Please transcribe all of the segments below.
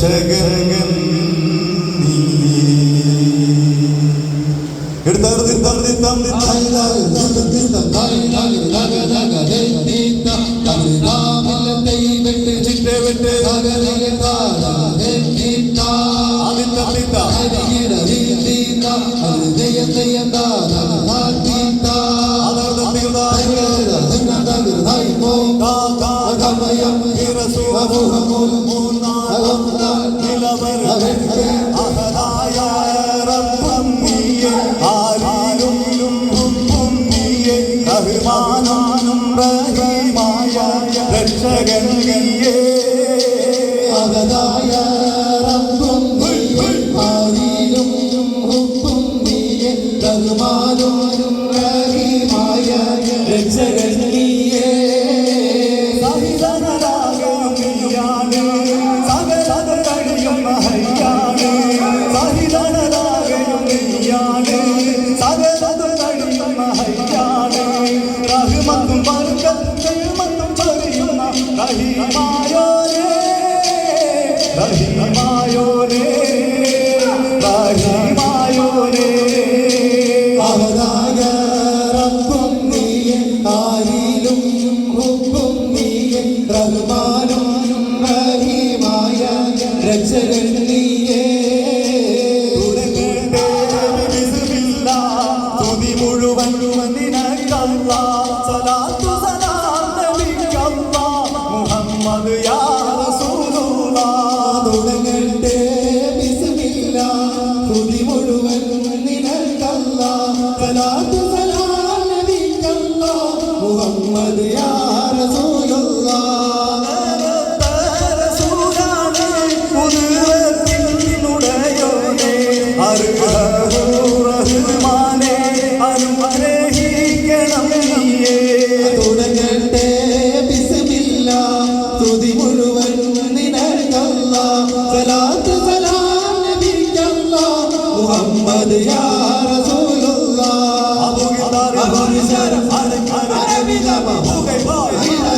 രക്ഷകൻ എടുത്താർ തിത്താർ തിത്താം തിത്താം തിത്താം തിത്താം തിത്താം തിത്താം തിത്താം തിത്താം da la da la ജഗന്നിയേ തുതി മുഴുവൻ നിനക്കല്ല. സലാത്തു സലാം നബിക്കല്ല മുഹമ്മദ് യാ റസൂലുള്ളാ. തുടങ്ങട്ടെ ബിസ്മില്ല. തുതി മുഴുവൻ നിനക്കല്ല. സലാത്തു സലാം നബിക്കല്ല മുഹമ്മദ് യാ Abu Bakar, Abu Nizar, Ali, Ali, Ali, Ali, Ali, Ali, Ali,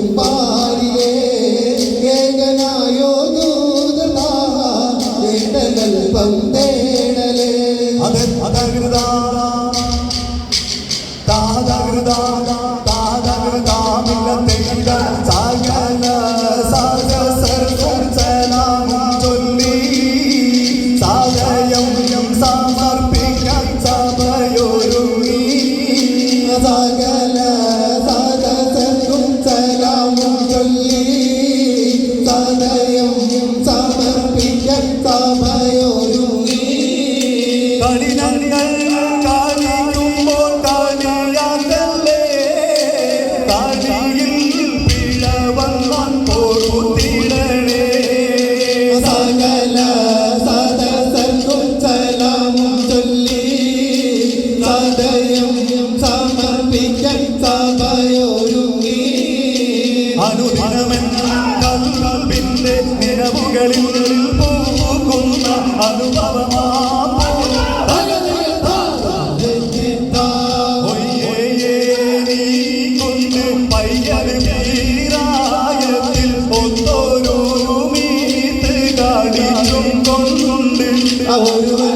Lord.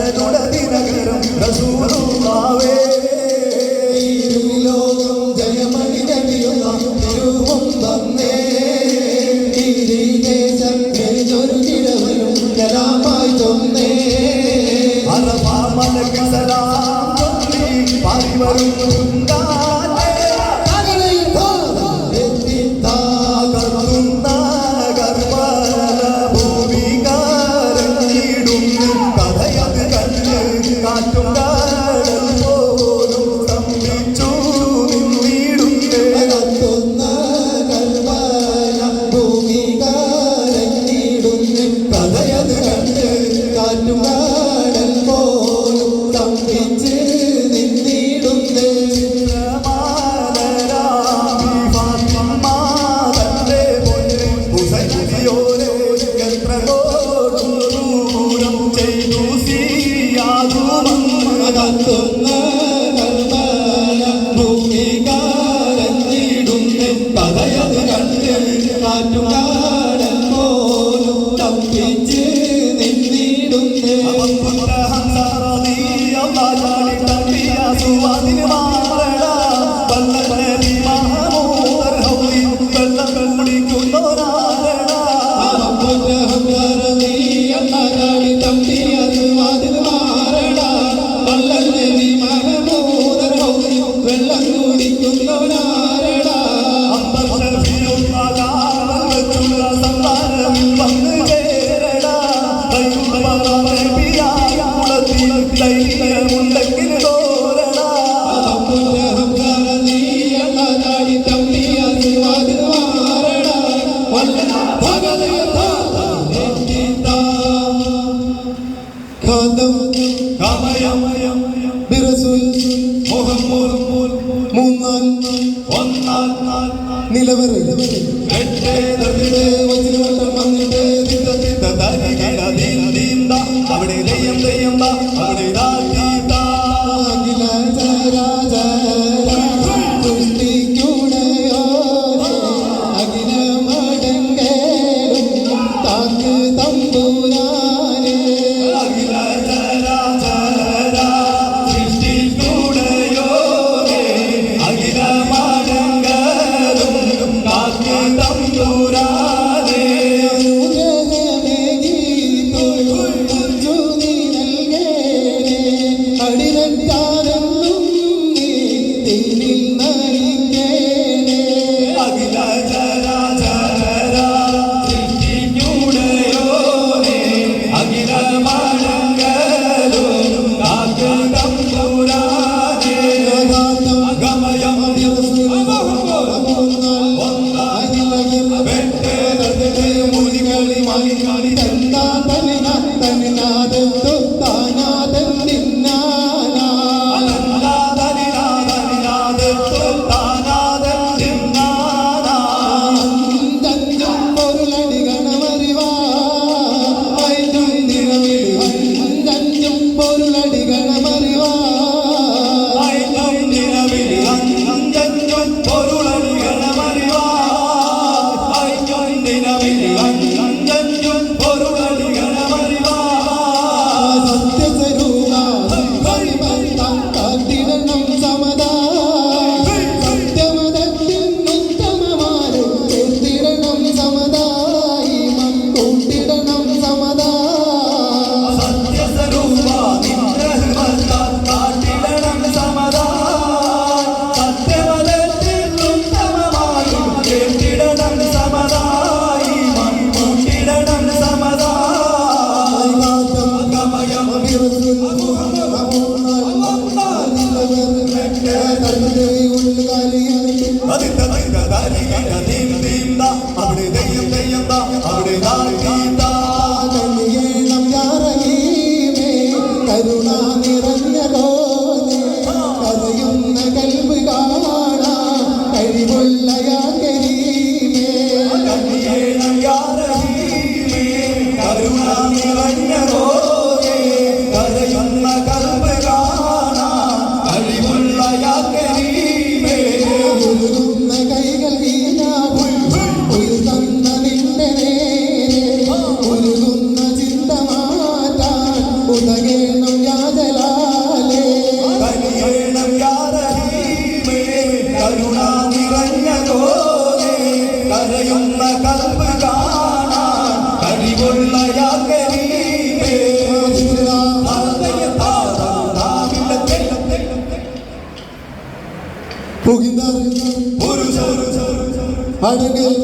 de. ಚಂದ ಬಲಿ Haydi gel.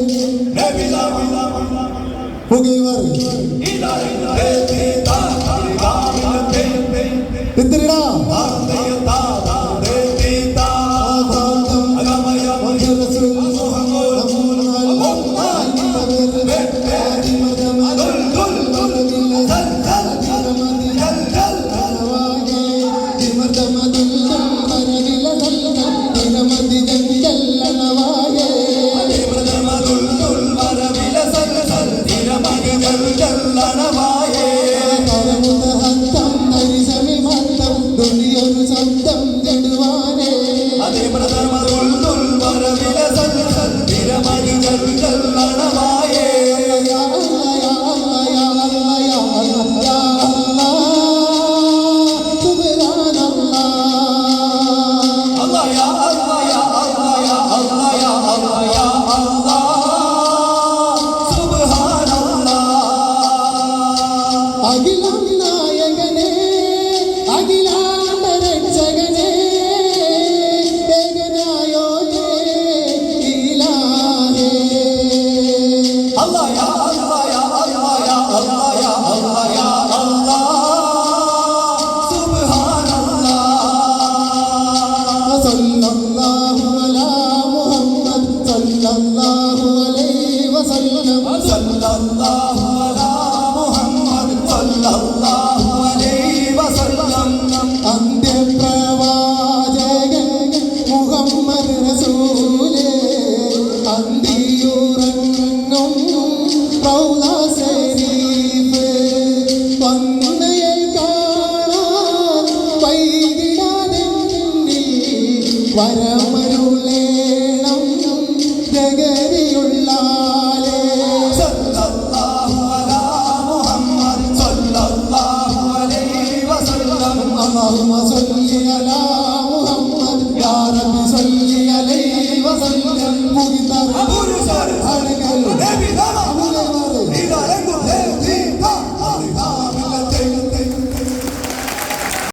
Ne bilavi. Bugün var. İlahi. கல் கல்லனவாயே വരമരുളേണം ജഗതിയുള്ളാലേ اللهم صل على محمد يا رب صل عليه وسلم മുകിന്താർ അടങ്ങൽ